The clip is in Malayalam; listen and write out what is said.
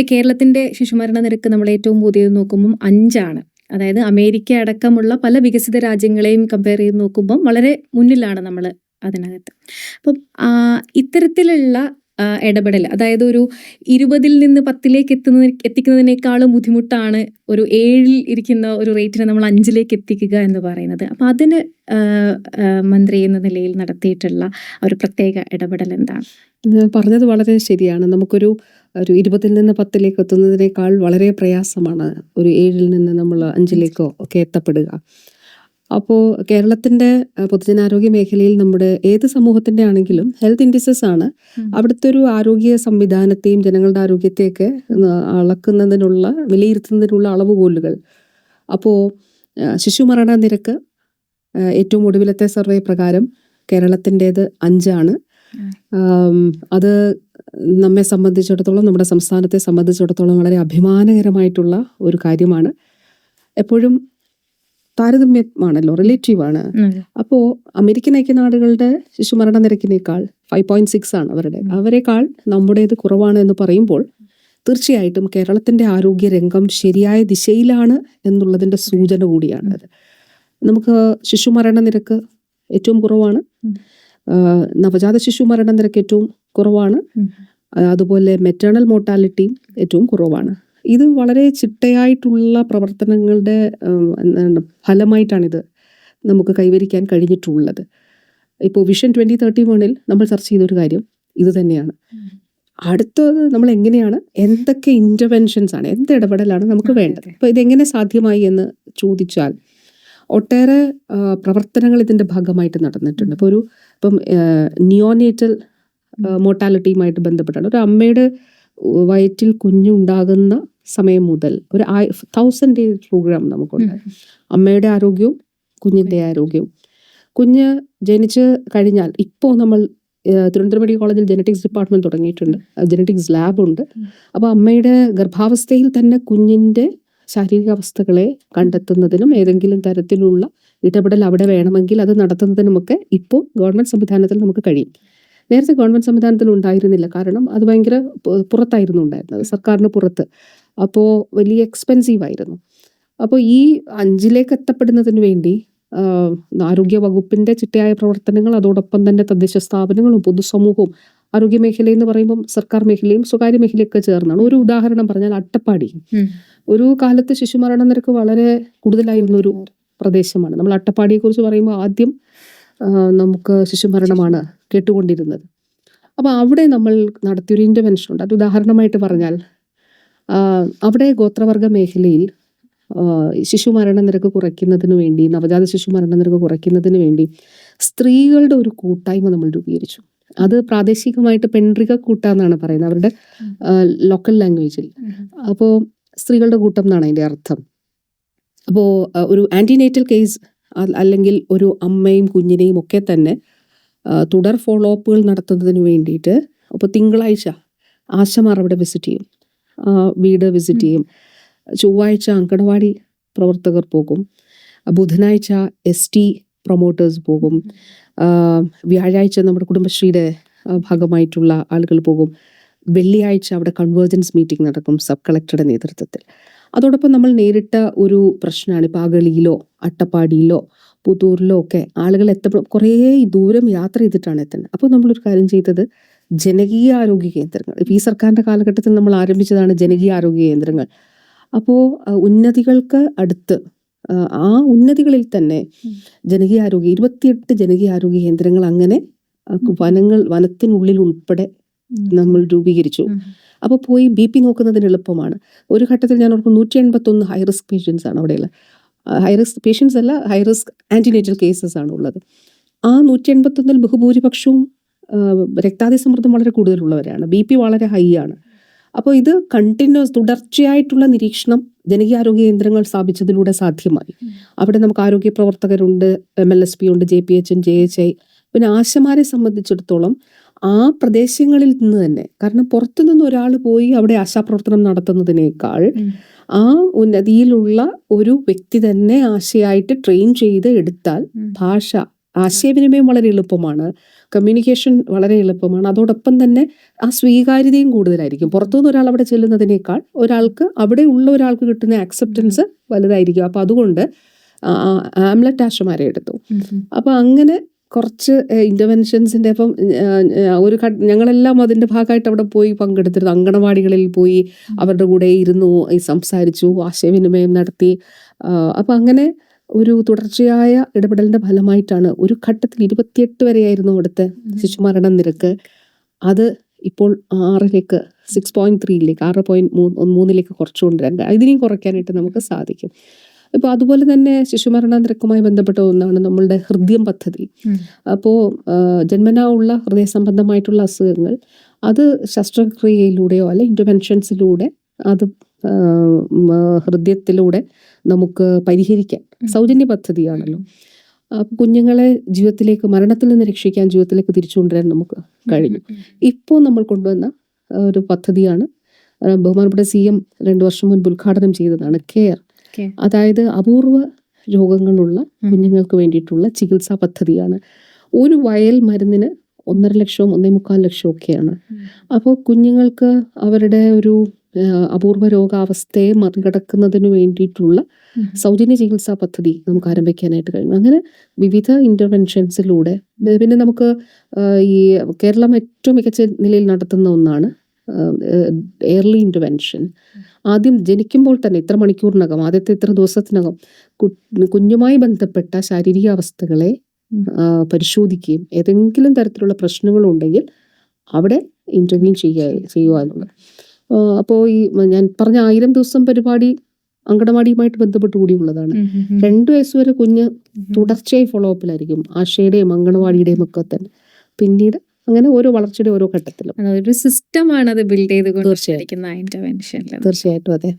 ഇപ്പൊ കേരളത്തിന്റെ ശിശുമരണ നിരക്ക് നമ്മൾ ഏറ്റവും പുതിയത് നോക്കുമ്പോൾ അഞ്ചാണ്. അതായത് അമേരിക്ക അടക്കമുള്ള പല വികസിത രാജ്യങ്ങളെയും കമ്പയർ ചെയ്ത് നോക്കുമ്പോൾ വളരെ മുന്നിലാണ് നമ്മൾ അതിനകത്ത്. അപ്പം ഇത്തരത്തിലുള്ള ഇടപെടൽ അതായത് ഒരു ഇരുപതിൽ നിന്ന് പത്തിലേക്ക് എത്തുന്ന എത്തിക്കുന്നതിനേക്കാളും ബുദ്ധിമുട്ടാണ് ഒരു ഏഴിൽ ഇരിക്കുന്ന ഒരു റേറ്റിനെ നമ്മൾ അഞ്ചിലേക്ക് എത്തിക്കുക എന്ന് പറയുന്നത്. അപ്പം അതിന് മന്ത്രി എന്ന നിലയിൽ നടത്തിയിട്ടുള്ള ഒരു പ്രത്യേക ഇടപെടൽ എന്താണ്? പറഞ്ഞത് വളരെ ശരിയാണ്. നമുക്കൊരു ഒരു ഇരുപതിൽ നിന്ന് പത്തിലേക്ക് എത്തുന്നതിനേക്കാൾ വളരെ പ്രയാസമാണ് ഒരു ഏഴിൽ നിന്ന് നമ്മൾ അഞ്ചിലേക്കോ ഒക്കെ എത്തപ്പെടുക. അപ്പോൾ കേരളത്തിന്റെ പൊതുജനാരോഗ്യ മേഖലയിൽ നമ്മുടെ ഏത് സമൂഹത്തിന്റെ ആണെങ്കിലും ഹെൽത്ത് ഇൻഡിസസ് ആണ്. അവിടുത്തെ ഒരു ആരോഗ്യ സംവിധാനത്തെയും ജനങ്ങളുടെ ആരോഗ്യത്തെയൊക്കെ അളക്കുന്നതിനുള്ള വിലയിരുത്തുന്നതിനുള്ള അളവുകോലുകൾ അപ്പോൾ ശിശുമരണ നിരക്ക് ഏറ്റവും ഒടുവിലത്തെ സർവേ പ്രകാരം കേരളത്തിന്റേത് അഞ്ചാണ്. അത് നമ്മെ സംബന്ധിച്ചിടത്തോളം നമ്മുടെ സംസ്ഥാനത്തെ സംബന്ധിച്ചിടത്തോളം വളരെ അഭിമാനകരമായിട്ടുള്ള ഒരു കാര്യമാണ് എപ്പോഴും താരതമ്യമാണല്ലോ റിലേറ്റീവ് ആണ്. അപ്പോൾ അമേരിക്കൻ ഐക്യനാടുകളുടെ ശിശുമരണ നിരക്കിനേക്കാൾ ഫൈവ് പോയിന്റ് സിക്സ് ആണ് അവരുടെ. അവരെക്കാൾ നമ്മുടേത് കുറവാണ് എന്ന് പറയുമ്പോൾ തീർച്ചയായിട്ടും കേരളത്തിന്റെ ആരോഗ്യ രംഗം ശരിയായ ദിശയിലാണ് എന്നുള്ളതിന്റെ സൂചന കൂടിയാണ് അത്. നമുക്ക് ശിശുമരണ നിരക്ക് ഏറ്റവും കുറവാണ്. നവജാത ശിശു മരണ നിരക്ക് ഏറ്റവും കുറവാണ്. അതുപോലെ മെറ്റേണൽ മോർട്ടാലിറ്റി ഏറ്റവും കുറവാണ്. ഇത് വളരെ ചിട്ടയായിട്ടുള്ള പ്രവർത്തനങ്ങളുടെ ഫലമായിട്ടാണ് ഇത് ഫലമായിട്ടാണിത് നമുക്ക് കൈവരിക്കാൻ കഴിഞ്ഞിട്ടുള്ളത്. ഇപ്പോൾ വിഷൻ ട്വന്റി തേർട്ടി വണ്ണിൽ നമ്മൾ ചർച്ച ചെയ്തൊരു കാര്യം ഇത് തന്നെയാണ്. അടുത്തത് നമ്മൾ എങ്ങനെയാണ് എന്തൊക്കെ ഇന്റർവെൻഷൻസ് ആണ് എന്ത് ഇടപെടലാണ് നമുക്ക് വേണ്ടത്. അപ്പോൾ ഇതെങ്ങനെ സാധ്യമായി എന്ന് ചോദിച്ചാൽ ഒട്ടേറെ പ്രവർത്തനങ്ങൾ ഇതിന്റെ ഭാഗമായിട്ട് നടന്നിട്ടുണ്ട്. ഇപ്പോൾ ഒരു ഇപ്പം നിയോനേറ്റൽ മോർട്ടാലിറ്റിയുമായിട്ട് ബന്ധപ്പെട്ടാണ്. ഒരു അമ്മയുടെ വയറ്റിൽ കുഞ്ഞുണ്ടാകുന്ന സമയം മുതൽ ഒരു തൗസൻഡ് ഡേ പ്രോഗ്രാം നമുക്കുണ്ട്. അമ്മയുടെ ആരോഗ്യവും കുഞ്ഞിന്റെ ആരോഗ്യവും. കുഞ്ഞ് ജനിച്ച് കഴിഞ്ഞാൽ ഇപ്പോൾ നമ്മൾ തിരുവനന്തപുരം മെഡിക്കൽ കോളേജിൽ ജനറ്റിക്സ് ഡിപ്പാർട്ട്മെന്റ് തുടങ്ങിയിട്ടുണ്ട്. ജനറ്റിക്സ് ലാബ് ഉണ്ട്. അപ്പോൾ അമ്മയുടെ ഗർഭാവസ്ഥയിൽ തന്നെ കുഞ്ഞിന്റെ ശാരീരികാവസ്ഥകളെ കണ്ടെത്തുന്നതിനും ഏതെങ്കിലും തരത്തിലുള്ള ഇടപെടൽ അവിടെ വേണമെങ്കിൽ അത് നടത്തുന്നതിനുമൊക്കെ ഇപ്പോൾ ഗവൺമെന്റ് സംവിധാനത്തിൽ നമുക്ക് കഴിയും. നേരത്തെ ഗവൺമെന്റ് സംവിധാനത്തിൽ ഉണ്ടായിരുന്നില്ല. കാരണം അത് ഭയങ്കര പുറത്തായിരുന്നു ഉണ്ടായിരുന്നത്. സർക്കാരിന് പുറത്ത്. അപ്പോൾ വലിയ എക്സ്പെൻസീവ് ആയിരുന്നു. അപ്പോൾ ഈ അഞ്ചിലേക്ക് എത്തപ്പെടുന്നതിന് വേണ്ടി ആരോഗ്യ വകുപ്പിന്റെ ചിട്ടയായ പ്രവർത്തനങ്ങൾ അതോടൊപ്പം തന്നെ തദ്ദേശ സ്ഥാപനങ്ങളും പൊതുസമൂഹവും ആരോഗ്യ മേഖല എന്ന് പറയുമ്പോൾ സർക്കാർ മേഖലയും സ്വകാര്യ മേഖലയൊക്കെ ചേർന്നാണ്. ഒരു ഉദാഹരണം പറഞ്ഞാൽ അട്ടപ്പാടി. ഒരു കാലത്ത് ശിശുമരണ നിരക്ക് വളരെ കൂടുതലായിരുന്ന ഒരു പ്രദേശമാണ്. നമ്മൾ അട്ടപ്പാടിയെ കുറിച്ച് പറയുമ്പോൾ ആദ്യം നമുക്ക് ശിശുമരണമാണ് കേട്ടുകൊണ്ടിരുന്നത്. അപ്പോൾ അവിടെ നമ്മൾ നടത്തിയൊരു ഇന്റർവെൻഷൻ ഉണ്ട്. അത് ഉദാഹരണമായിട്ട് പറഞ്ഞാൽ അവിടെ ഗോത്രവർഗ മേഖലയിൽ ശിശു ശിശുമരണ നിരക്ക് കുറയ്ക്കുന്നതിന് വേണ്ടി നവജാത ശിശുമരണ നിരക്ക് കുറയ്ക്കുന്നതിന് വേണ്ടി സ്ത്രീകളുടെ ഒരു കൂട്ടായ്മ നമ്മൾ രൂപീകരിച്ചു. അത് പ്രാദേശികമായിട്ട് പെൺറിക കൂട്ടാന്നാണ് പറയുന്നത്. അവരുടെ ലോക്കൽ ലാംഗ്വേജിൽ അപ്പോൾ സ്ത്രീകളുടെ കൂട്ടം എന്നാണ് അതിന്റെ അർത്ഥം. അപ്പോൾ ഒരു ആന്റിനേറ്റൽ കേസ് അല്ലെങ്കിൽ ഒരു അമ്മയും കുഞ്ഞിനെയും ഒക്കെ തന്നെ തുടർ ഫോളോ അപ്പുകൾ നടത്തുന്നതിന് വേണ്ടിയിട്ട് അപ്പോൾ തിങ്കളാഴ്ച ആശമാർ അവിടെ വിസിറ്റ് ചെയ്യും. വീട് വിസിറ്റ് ചെയ്യും. ചൊവ്വാഴ്ച അങ്കണവാടി പ്രവർത്തകർ പോകും. ബുധനാഴ്ച എസ് ടി പ്രൊമോട്ടേഴ്സ് പോകും. വ്യാഴാഴ്ച നമ്മുടെ കുടുംബശ്രീയുടെ ഭാഗമായിട്ടുള്ള ആളുകൾ പോകും. വെള്ളിയാഴ്ച അവിടെ കൺവേർജൻസ് മീറ്റിംഗ് നടക്കും സബ് കളക്ടറുടെ നേതൃത്വത്തിൽ. അതോടൊപ്പം നമ്മൾ നേരിട്ട ഒരു പ്രശ്നമാണ് ഇപ്പോൾ അഗളിയിലോ അട്ടപ്പാടിയിലോ പുത്തൂരിലോ ഒക്കെ ആളുകൾ എത്തപ്പെടും കുറേ ദൂരം യാത്ര ചെയ്തിട്ടാണ് എത്തുന്നത്. അപ്പോൾ നമ്മളൊരു കാര്യം ചെയ്തത് ജനകീയ ആരോഗ്യ കേന്ദ്രങ്ങൾ. ഇപ്പോൾ ഈ സർക്കാരിന്റെ കാലഘട്ടത്തിൽ നമ്മൾ ആരംഭിച്ചതാണ് ജനകീയ ആരോഗ്യ കേന്ദ്രങ്ങൾ. അപ്പോൾ ഉന്നതികൾക്ക് അടുത്ത് ആ ഉന്നതികളിൽ തന്നെ ജനകീയ ആരോഗ്യ ഇരുപത്തിയെട്ട് ജനകീയ ആരോഗ്യ കേന്ദ്രങ്ങൾ അങ്ങനെ വനങ്ങൾ വനത്തിനുള്ളിൽ ഉൾപ്പെടെ നമ്മൾ രൂപീകരിച്ചു. അപ്പോൾ പോയി ബി പി നോക്കുന്നതിന് എളുപ്പമാണ്. ഒരു ഘട്ടത്തിൽ ഞാൻ ഓർക്കും നൂറ്റി എൺപത്തൊന്ന് ഹൈ റിസ്ക് പേഷ്യൻസ് ആണ് അവിടെയുള്ള. ഹൈ റിസ്ക് പേഷ്യൻസ് അല്ല ഹൈ റിസ്ക് ആന്റിനേറ്റൽ കേസസ് ആണ് ഉള്ളത്. ആ നൂറ്റി എൺപത്തൊന്നിൽ ബഹുഭൂരിപക്ഷവും രക്താതി രക്താതിസമ്മർദ്ദം വളരെ കൂടുതലുള്ളവരാണ്. ബി പി വളരെ ഹൈ ആണ്. അപ്പോൾ ഇത് കണ്ടിന്യൂസ് തുടർച്ചയായിട്ടുള്ള നിരീക്ഷണം ജനകീയാരോഗ്യ കേന്ദ്രങ്ങൾ സ്ഥാപിച്ചതിലൂടെ സാധ്യമായി. അവിടെ നമുക്ക് ആരോഗ്യ പ്രവർത്തകരുണ്ട് എം എൽ എസ് പി ഉണ്ട് J P H J H I. പിന്നെ ആശമാരെ സംബന്ധിച്ചിടത്തോളം ആ പ്രദേശങ്ങളിൽ നിന്ന് തന്നെ. കാരണം പുറത്തുനിന്ന് ഒരാൾ പോയി അവിടെ ആശാപ്രവർത്തനം നടത്തുന്നതിനേക്കാൾ ആ ഉന്നതിയിലുള്ള ഒരു വ്യക്തി തന്നെ ആശയായിട്ട് ട്രെയിൻ ചെയ്ത് എടുത്താൽ ഭാഷ ആശയവിനിമയം വളരെ എളുപ്പമാണ്. കമ്മ്യൂണിക്കേഷൻ വളരെ എളുപ്പമാണ്. അതോടൊപ്പം തന്നെ ആ സ്വീകാര്യതയും കൂടുതലായിരിക്കും. പുറത്തുനിന്ന് ഒരാൾ അവിടെ ചെല്ലുന്നതിനേക്കാൾ ഒരാൾക്ക് അവിടെ ഉള്ള ഒരാൾക്ക് കിട്ടുന്ന ആക്സെപ്റ്റൻസ് വലുതായിരിക്കും. അപ്പോൾ അതുകൊണ്ട് ആംലറ്റ് ആശമാരെ എടുത്തു. അപ്പോൾ അങ്ങനെ കുറച്ച് ഇന്റർവെൻഷൻസിന്റെ അപ്പം ഏഹ്, ഒരു ഞങ്ങളെല്ലാം അതിന്റെ ഭാഗമായിട്ട് അവിടെ പോയി പങ്കെടുത്തിരുന്നു. അങ്കണവാടികളിൽ പോയി അവരുടെ കൂടെ ഇരുന്നു സംസാരിച്ചു ആശയവിനിമയം നടത്തി. അപ്പം അങ്ങനെ ഒരു തുടർച്ചയായ ഇടപെടലിന്റെ ഫലമായിട്ടാണ് ഒരു ഘട്ടത്തിൽ ഇരുപത്തിയെട്ട് വരെയായിരുന്നു അവിടുത്തെ ശിശുമരണ നിരക്ക്. അത് ഇപ്പോൾ ആറിലേക്ക് സിക്സ് പോയിന്റ് ത്രീയിലേക്ക് ആറ് പോയിന്റ് മൂന്നിലേക്ക് കുറച്ചുകൊണ്ടുവരാൻ കഴിയും. ഇതിനെയും കുറയ്ക്കാനായിട്ട് നമുക്ക് സാധിക്കും. ഇപ്പോൾ അതുപോലെ തന്നെ ശിശുമരണ നിരക്കുമായി ബന്ധപ്പെട്ട ഒന്നാണ് നമ്മളുടെ ഹൃദയം പദ്ധതി. അപ്പോൾ ജന്മനാ ഉള്ള ഹൃദയ സംബന്ധമായിട്ടുള്ള അസുഖങ്ങൾ അത് ശസ്ത്രക്രിയയിലൂടെയോ അല്ലെ ഇന്റർവെൻഷൻസിലൂടെ അത് ഹൃദയത്തിലൂടെ നമുക്ക് പരിഹരിക്കാൻ സൗജന്യ പദ്ധതിയാണല്ലോ. കുഞ്ഞുങ്ങളെ ജീവിതത്തിലേക്ക് മരണത്തിൽ നിന്ന് രക്ഷിക്കാൻ ജീവിതത്തിലേക്ക് തിരിച്ചു കൊണ്ടുവരാൻ നമുക്ക് കഴിഞ്ഞു. ഇപ്പോൾ നമ്മൾ കൊണ്ടുവന്ന ഒരു പദ്ധതിയാണ് ബഹുമാനപ്പെട്ട സി എം രണ്ടു വർഷം മുൻപ് ഉദ്ഘാടനം ചെയ്തതാണ് കെയർ. അതായത് അപൂർവ രോഗങ്ങളുള്ള കുഞ്ഞുങ്ങൾക്ക് വേണ്ടിയിട്ടുള്ള ചികിത്സാ പദ്ധതിയാണ്. ഒരു വയൽ മരുന്നിന് ഒന്നര ലക്ഷവും ഒന്നേ മുക്കാൽ ലക്ഷവും ഒക്കെയാണ്. അപ്പോൾ കുഞ്ഞുങ്ങൾക്ക് അവരുടെ ഒരു അപൂർവ രോഗാവസ്ഥയെ മറികടക്കുന്നതിന് വേണ്ടിയിട്ടുള്ള സൗജന്യ ചികിത്സാ പദ്ധതി നമുക്ക് ആരംഭിക്കാനായിട്ട് കഴിയും. അങ്ങനെ വിവിധ ഇന്റർവെൻഷൻസിലൂടെ പിന്നെ നമുക്ക് ഈ കേരളം ഏറ്റവും മികച്ച നിലയിൽ നടത്തുന്ന ഒന്നാണ് എയർലി ഇന്റർവെൻഷൻ ആദ്യം ജനിക്കുമ്പോൾ തന്നെ ഇത്ര മണിക്കൂറിനകം ആദ്യത്തെ ഇത്ര ദിവസത്തിനകം കുഞ്ഞുമായി ബന്ധപ്പെട്ട ശാരീരിക അവസ്ഥകളെ പരിശോധിക്കുകയും ഏതെങ്കിലും തരത്തിലുള്ള പ്രശ്നങ്ങളുണ്ടെങ്കിൽ അവിടെ ഇന്റർവ്യൂ ചെയ്യുക ചെയ്യുക. എന്നുള്ളത്. അപ്പോൾ ഈ ഞാൻ പറഞ്ഞ ആയിരം ദിവസം പരിപാടി അങ്കണവാടിയുമായിട്ട് ബന്ധപ്പെട്ട് കൂടിയുള്ളതാണ് രണ്ടു വയസ്സ് വരെ കുഞ്ഞ് തുടർച്ചയായി ഫോളോ അപ്പിലായിരിക്കും ആശയുടെയും അങ്കണവാടിയുടെയും ഒക്കെ തന്നെ. പിന്നീട് അങ്ങനെ ഓരോ വളർച്ചയുടെ ഓരോ ഘട്ടത്തിലും. ഒരു സിസ്റ്റമാണ് അത് ബിൽഡ് ചെയ്ത് തീർച്ചയായിട്ടും തീർച്ചയായിട്ടും അതെ.